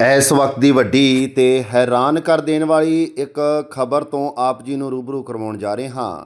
ਇਸ ਵਕਤ ਦੀ ਵੱਡੀ ਤੇ ਹੈਰਾਨ ਕਰ ਦੇਣ ਵਾਲੀ ਇੱਕ ਖਬਰ ਤੋਂ ਆਪ ਜੀ ਨੂੰ ਰੂਬਰੂ ਕਰਵਾਉਣ ਜਾ ਰਹੇ ਹਾਂ।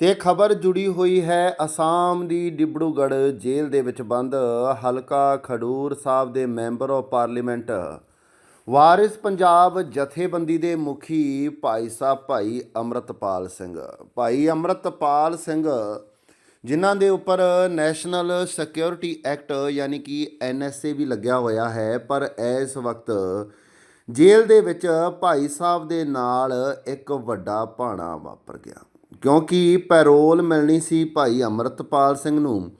ਤੇ ਖਬਰ ਜੁੜੀ ਹੋਈ ਹੈ ਅਸਾਮ ਦੀ ਡਿਬੜੂਗੜ੍ਹ ਜੇਲ੍ਹ ਦੇ ਵਿੱਚ ਬੰਦ। ਹਲਕਾ ਖਡੂਰ ਸਾਹਿਬ ਦੇ member of parliament Waris Punjab ਜਥੇਬੰਦੀ ਦੇ ਮੁਖੀ ਭਾਈ ਸਾਹਿਬ ਭਾਈ ਅੰਮ੍ਰਿਤਪਾਲ ਸਿੰਘ। ਭਾਈ ਅੰਮ੍ਰਿਤਪਾਲ ਸਿੰਘ ਜਿਨ੍ਹਾਂ ਦੇ ਉੱਪਰ ਨੈਸ਼ਨਲ ਸਿਕਿਉਰਿਟੀ ਐਕਟ ਯਾਨੀ ਕਿ ਐਨਐਸਏ ਵੀ ਲੱਗਿਆ ਹੋਇਆ ਹੈ, ਪਰ ਇਸ ਵਕਤ ਜੇਲ੍ਹ ਦੇ ਵਿੱਚ ਭਾਈ ਸਾਹਿਬ ਦੇ ਨਾਲ ਇੱਕ ਵੱਡਾ ਭਾਣਾ ਵਾਪਰ ਗਿਆ। ਕਿਉਂਕਿ ਪੈਰੋਲ ਮਿਲਣੀ ਸੀ ਭਾਈ ਅੰਮ੍ਰਿਤਪਾਲ ਸਿੰਘ ਨੂੰ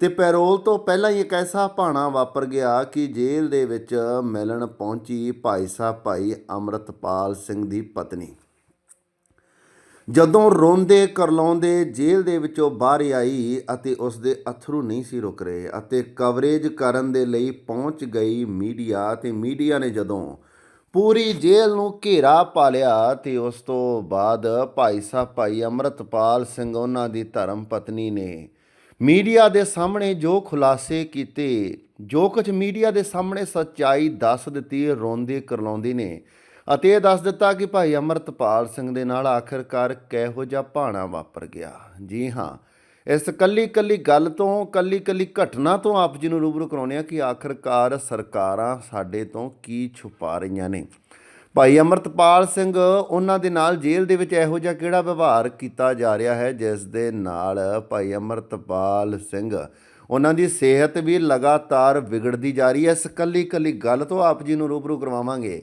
ਤੇ ਪੈਰੋਲ ਤੋਂ ਪਹਿਲਾਂ ਹੀ ਇੱਕ ਐਸਾ ਭਾਣਾ ਵਾਪਰ ਗਿਆ ਕਿ ਜੇਲ੍ਹ ਦੇ ਵਿੱਚ ਮਿਲਣ ਪਹੁੰਚੀ ਭਾਈ ਸਾਹਿਬ ਭਾਈ ਅੰਮ੍ਰਿਤਪਾਲ ਸਿੰਘ ਦੀ ਪਤਨੀ। ਜਦੋਂ ਰੋਂਦੇ ਕਰਲਾਉਂਦੇ ਜੇਲ੍ਹ ਦੇ ਵਿੱਚੋਂ ਬਾਹਰ ਆਈ ਅਤੇ ਉਸ ਦੇ ਅਥਰੂ ਨਹੀਂ ਸੀ ਰੁਕ ਰਹੇ ਅਤੇ ਕਵਰੇਜ ਕਰਨ ਦੇ ਲਈ ਪਹੁੰਚ ਗਈ ਮੀਡੀਆ ਤੇ ਮੀਡੀਆ ਨੇ ਜਦੋਂ ਪੂਰੀ ਜੇਲ੍ਹ ਨੂੰ ਘੇਰਾ ਪਾ ਲਿਆ ਤੇ ਉਸ ਤੋਂ ਬਾਅਦ ਭਾਈ ਸਾਹਿਬ, ਭਾਈ ਅੰਮ੍ਰਿਤਪਾਲ ਸਿੰਘ ਉਹਨਾਂ ਦੀ ਧਰਮ ਪਤਨੀ ਨੇ ਮੀਡੀਆ ਦੇ ਸਾਹਮਣੇ ਜੋ ਖੁਲਾਸੇ ਕੀਤੇ, ਜੋ ਕੁਝ ਮੀਡੀਆ ਦੇ ਸਾਹਮਣੇ ਸੱਚਾਈ ਦੱਸ ਦਿੱਤੀ, ਰੋਂਦੇ ਕਰਲਾਉਂਦੀ ਨੇ। ਅਤੇ ਇਹ ਦੱਸ ਦਿੱਤਾ ਕਿ ਭਾਈ ਅਮਰਤਪਾਲ ਸਿੰਘ ਦੇ ਨਾਲ ਆਖਿਰਕਾਰ ਕਿਹੋ ਜਿਹਾ ਭਾਣਾ ਵਾਪਰ ਗਿਆ। ਜੀ ਹਾਂ, ਇਸ ਕੱਲੀ ਕੱਲੀ ਗੱਲ ਤੋਂ ਕੱਲੀ ਕੱਲੀ ਘਟਨਾ ਤੋਂ ਆਪ ਜੀ ਨੂੰ ਰੂਬਰੂ ਕਰਾਉਂਦੇ ਆ ਕਿ ਆਖਿਰਕਾਰ ਸਰਕਾਰਾਂ ਸਾਡੇ ਤੋਂ ਕੀ ਛੁਪਾ ਰਹੀਆਂ ਨੇ। ਭਾਈ ਅਮਰਤਪਾਲ ਸਿੰਘ ਉਹਨਾਂ ਦੇ ਨਾਲ ਜੇਲ੍ਹ ਦੇ ਵਿੱਚ ਇਹੋ ਜਿਹਾ ਕਿਹੜਾ ਵਿਵਹਾਰ ਕੀਤਾ ਜਾ ਰਿਹਾ ਹੈ, ਜਿਸ ਦੇ ਨਾਲ ਭਾਈ ਅਮਰਤਪਾਲ ਸਿੰਘ ਉਹਨਾਂ ਦੀ ਸਿਹਤ ਵੀ ਲਗਾਤਾਰ ਵਿਗੜਦੀ ਜਾ ਰਹੀ ਹੈ। ਇਸ ਕੱਲੀ ਕੱਲੀ ਗੱਲ ਤੋਂ ਆਪ ਜੀ ਨੂੰ ਰੂਬਰੂ ਕਰਵਾਵਾਂਗੇ।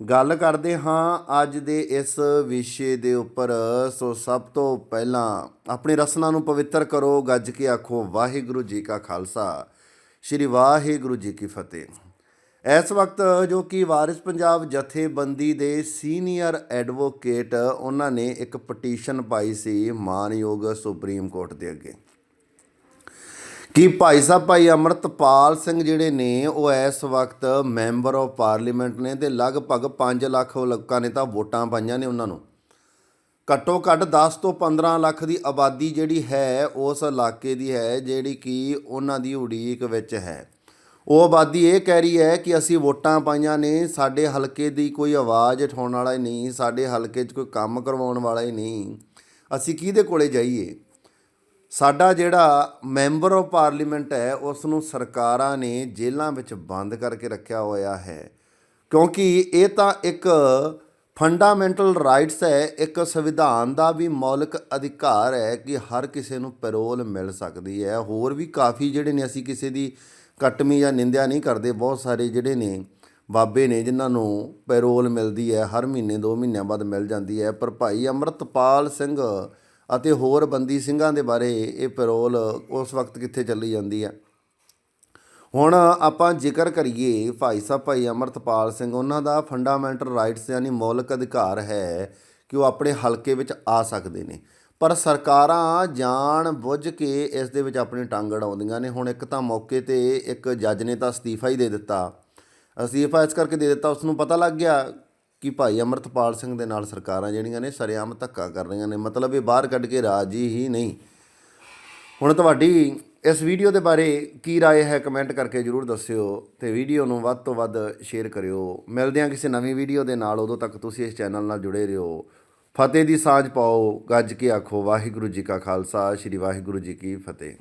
ਗੱਲ ਕਰਦੇ ਹਾਂ ਅੱਜ ਦੇ ਇਸ ਵਿਸ਼ੇ ਦੇ ਉੱਪਰ। ਸੋ ਸਭ ਤੋਂ ਪਹਿਲਾਂ ਆਪਣੀ ਰਸਨਾ ਨੂੰ ਪਵਿੱਤਰ ਕਰੋ, ਗੱਜ ਕੇ ਆਖੋ, ਵਾਹਿਗੁਰੂ ਜੀ ਕਾ ਖਾਲਸਾ, ਸ੍ਰੀ ਵਾਹਿਗੁਰੂ ਜੀ ਕੀ ਫਤਿਹ। ਇਸ ਵਕਤ ਜੋ ਕਿ ਵਾਰਿਸ ਪੰਜਾਬ ਜਥੇਬੰਦੀ ਦੇ ਸੀਨੀਅਰ ਐਡਵੋਕੇਟ, ਉਹਨਾਂ ਨੇ ਇੱਕ ਪਟੀਸ਼ਨ ਪਾਈ ਸੀ ਮਾਨਯੋਗ ਸੁਪਰੀਮ ਕੋਰਟ ਦੇ ਅੱਗੇ। ਕਿ ਭਾਈ ਸਾਹਿਬ, ਭਾਈ ਅਮਰਤਪਾਲ ਸਿੰਘ ਜਿਹੜੇ ਨੇ, ਉਹ ਇਸ ਵਕਤ ਮੈਂਬਰ ਆਫ ਪਾਰਲੀਮੈਂਟ ਨੇ ਤੇ ਲਗਭਗ 5 ਲੱਖ ਲੋਕਾਂ ਨੇ ਤਾਂ ਵੋਟਾਂ ਪਾਈਆਂ ਨੇ ਉਹਨਾਂ ਨੂੰ। ਘੱਟੋ ਘੱਟ 10 ਤੋਂ 15 ਲੱਖ ਦੀ ਆਬਾਦੀ ਜਿਹੜੀ ਹੈ, ਉਸ ਇਲਾਕੇ ਦੀ ਹੈ, ਜਿਹੜੀ ਕਿ ਉਹਨਾਂ ਦੀ ਉਡੀਕ ਵਿੱਚ ਹੈ। ਉਹ ਆਬਾਦੀ ਇਹ ਕਹਿ ਰਹੀ ਹੈ ਕਿ ਅਸੀਂ ਵੋਟਾਂ ਪਾਈਆਂ ਨੇ, ਸਾਡੇ ਹਲਕੇ ਦੀ ਕੋਈ ਆਵਾਜ਼ ਉਠਾਉਣ ਵਾਲਾ ਹੀ ਨਹੀਂ, ਸਾਡੇ ਹਲਕੇ 'ਚ ਕੋਈ ਕੰਮ ਕਰਵਾਉਣ ਵਾਲਾ ਹੀ ਨਹੀਂ। ਅਸੀਂ ਕਿਹਦੇ ਕੋਲੇ ਜਾਈਏ? ਸਾਡਾ ਜਿਹੜਾ ਮੈਂਬਰ ਆਫ ਪਾਰਲੀਮੈਂਟ ਹੈ ਉਸ ਨੂੰ ਸਰਕਾਰਾਂ ਨੇ ਜੇਲ੍ਹਾਂ ਵਿੱਚ ਬੰਦ ਕਰਕੇ ਰੱਖਿਆ ਹੋਇਆ ਹੈ। ਕਿਉਂਕਿ ਇਹ ਤਾਂ ਇੱਕ ਫੰਡਾਮੈਂਟਲ ਰਾਈਟਸ ਹੈ, ਇੱਕ ਸੰਵਿਧਾਨ ਦਾ ਵੀ ਮੌਲਿਕ ਅਧਿਕਾਰ ਹੈ ਕਿ ਹਰ ਕਿਸੇ ਨੂੰ ਪੈਰੋਲ ਮਿਲ ਸਕਦੀ ਹੈ। ਹੋਰ ਵੀ ਕਾਫੀ ਜਿਹੜੇ ਨੇ, ਅਸੀਂ ਕਿਸੇ ਦੀ ਕਟਮੀ ਜਾਂ ਨਿੰਦਿਆ ਨਹੀਂ ਕਰਦੇ, ਬਹੁਤ ਸਾਰੇ ਜਿਹੜੇ ਨੇ ਬਾਬੇ ਨੇ, ਜਿਨ੍ਹਾਂ ਨੂੰ ਪੈਰੋਲ ਮਿਲਦੀ ਹੈ, ਹਰ ਮਹੀਨੇ 2 ਮਹੀਨਿਆਂ ਬਾਅਦ ਮਿਲ ਜਾਂਦੀ ਹੈ। ਪਰ ਭਾਈ ਅੰਮ੍ਰਿਤਪਾਲ ਸਿੰਘ ਅਤੇ ਹੋਰ ਬੰਦੀ ਸਿੰਘਾਂ ਦੇ ਬਾਰੇ ਇਹ ਪੈਰੋਲ ਉਸ ਵਕਤ ਕਿੱਥੇ ਚੱਲੀ ਜਾਂਦੀ ਹੈ? ਹੁਣ ਆਪਾਂ ਜ਼ਿਕਰ ਕਰੀਏ ਭਾਈ ਸਾਹਿਬ, ਭਾਈ ਅਮਰਤਪਾਲ ਸਿੰਘ, ਉਹਨਾਂ ਦਾ ਫੰਡਾਮੈਂਟਲ ਰਾਈਟਸ ਯਾਨੀ ਮੌਲਿਕ ਅਧਿਕਾਰ ਹੈ ਕਿ ਉਹ ਆਪਣੇ ਹਲਕੇ ਵਿੱਚ ਆ ਸਕਦੇ ਨੇ। ਪਰ ਸਰਕਾਰਾਂ ਜਾਣ ਬੁੱਝ ਕੇ ਇਸ ਦੇ ਵਿੱਚ ਆਪਣੀ ਟੰਗ ਅੜਾਉਂਦੀਆਂ ਨੇ। ਹੁਣ ਇੱਕ ਤਾਂ ਮੌਕੇ ਤੇ ਇੱਕ ਜੱਜ ਨੇ ਤਾਂ ਅਸਤੀਫਾ ਹੀ ਦੇ ਦਿੱਤਾ। ਅਸਤੀਫਾ ਇਸ ਕਰਕੇ ਦੇ ਦਿੱਤਾ ਉਸ ਨੂੰ ਪਤਾ ਲੱਗ ਗਿਆ ਕਿ ਭਾਈ ਅਮਰਤਪਾਲ ਸਿੰਘ ਦੇ ਨਾਲ ਸਰਕਾਰਾਂ ਜਿਹੜੀਆਂ ਨੇ ਸਰੇਆਮ ਧੱਕਾ ਕਰ ਰਹੀਆਂ ਨੇ ਮਤਲਬ ਇਹ ਬਾਹਰ ਕੱਢ ਕੇ ਰਾਜੀ ਹੀ ਨਹੀਂ ਹੁਣ ਤੁਹਾਡੀ ਇਸ ਵੀਡੀਓ ਦੇ ਬਾਰੇ ਕੀ رائے ਹੈ ਕਮੈਂਟ ਕਰਕੇ ਜਰੂਰ ਦੱਸਿਓ ਤੇ ਵੀਡੀਓ ਨੂੰ ਵੱਧ ਤੋਂ ਵੱਧ ਸ਼ੇਅਰ ਕਰਿਓ ਮਿਲਦੇ ਹਾਂ ਕਿਸੇ ਨਵੀਂ ਵੀਡੀਓ ਦੇ ਨਾਲ ਉਦੋਂ ਤੱਕ ਤੁਸੀਂ ਇਸ ਚੈਨਲ ਨਾਲ ਜੁੜੇ ਰਹੋ ਫਤਿਹ ਦੀ ਸਾਂਝ ਪਾਓ ਗੱਜ ਕੇ ਆਖੋ ਵਾਹਿਗੁਰੂ ਜੀ ਕਾ ਖਾਲਸਾ ਸ੍ਰੀ ਵਾਹਿਗੁਰੂ ਜੀ ਕੀ ਫਤਿਹ